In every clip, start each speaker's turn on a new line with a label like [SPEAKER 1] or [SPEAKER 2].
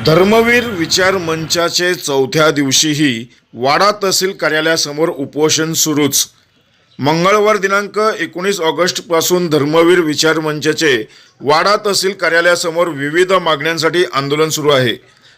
[SPEAKER 1] धर्मवीर विचार मंचाचे चौथ्या दिवशीही वाडा तहसील कार्यालयासमोर उपोषण सुरूच. मंगळवार दिनांक एकोणीस ऑगस्टपासून धर्मवीर विचार मंचाचे वाडा तहसील कार्यालयासमोर विविध मागण्यांसाठी आंदोलन सुरू आहे.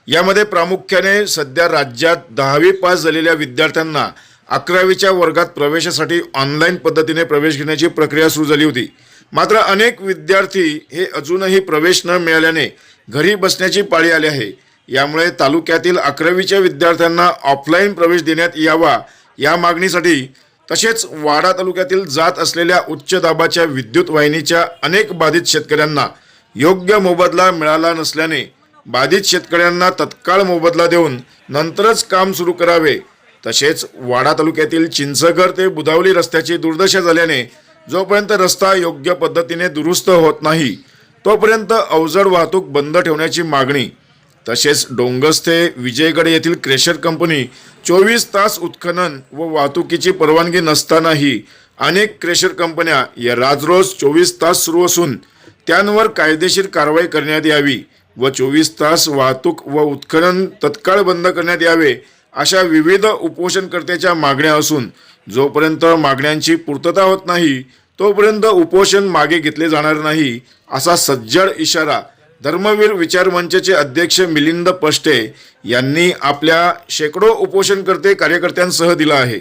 [SPEAKER 1] यामध्ये प्रामुख्याने सध्या राज्यात दहावी पास झालेल्या विद्यार्थ्यांना अकरावीच्या वर्गात प्रवेशासाठी ऑनलाईन पद्धतीने प्रवेश घेण्याची प्रक्रिया सुरू झाली होती. मात्र अनेक विद्यार्थी हे अजूनही प्रवेश न मिळाल्याने घरी बसण्याची पाळी आली आहे. यामुळे तालुक्यातील अकरावीच्या विद्यार्थ्यांना ऑफलाईन प्रवेश देण्यात यावा या मागणीसाठी तसेच वाडा तालुक्यातील जात असलेल्या उच्च दाबाच्या विद्युत वाहिनीच्या अनेक बाधित शेतकऱ्यांना योग्य मोबदला मिळाला नसल्याने बाधित शेतकऱ्यांना तत्काळ मोबदला देऊन नंतरच काम सुरू करावे. तसेच वाडा तालुक्यातील चिंचघर ते बुधावली रस्त्याची दुर्दशा झाल्याने जोपर्यंत रस्ता योग्य पद्धतीने दुरुस्त होत नाही तोपर्यंत अवजड वाहतूक बंद ठेवण्याची मागणी. तसेच डोंगस ते विजयगड येथील क्रेशर कंपनी चोवीस तास उत्खनन व वाहतुकीची परवानगी नसतानाही अनेक क्रेशर कंपन्या या राजरोज चोवीस तास सुरू असून त्यांवर कायदेशीर कारवाई करण्यात यावी व चोवीस तास वाहतूक व उत्खनन तत्काळ बंद करण्यात यावे अशा विविध उपोषणकर्त्याच्या मागण्या असून जोपर्यंत मागण्यांची पूर्तता होत नाही तोपर्यंत उपोषण मागे घेतले जाणार नाही असा सज्जड इशारा धर्मवीर विचार मंचचे अध्यक्ष मिलिंद पष्टे यांनी आपल्या शेकडो उपोषणकर्ते कार्यकर्त्यांसह दिला आहे.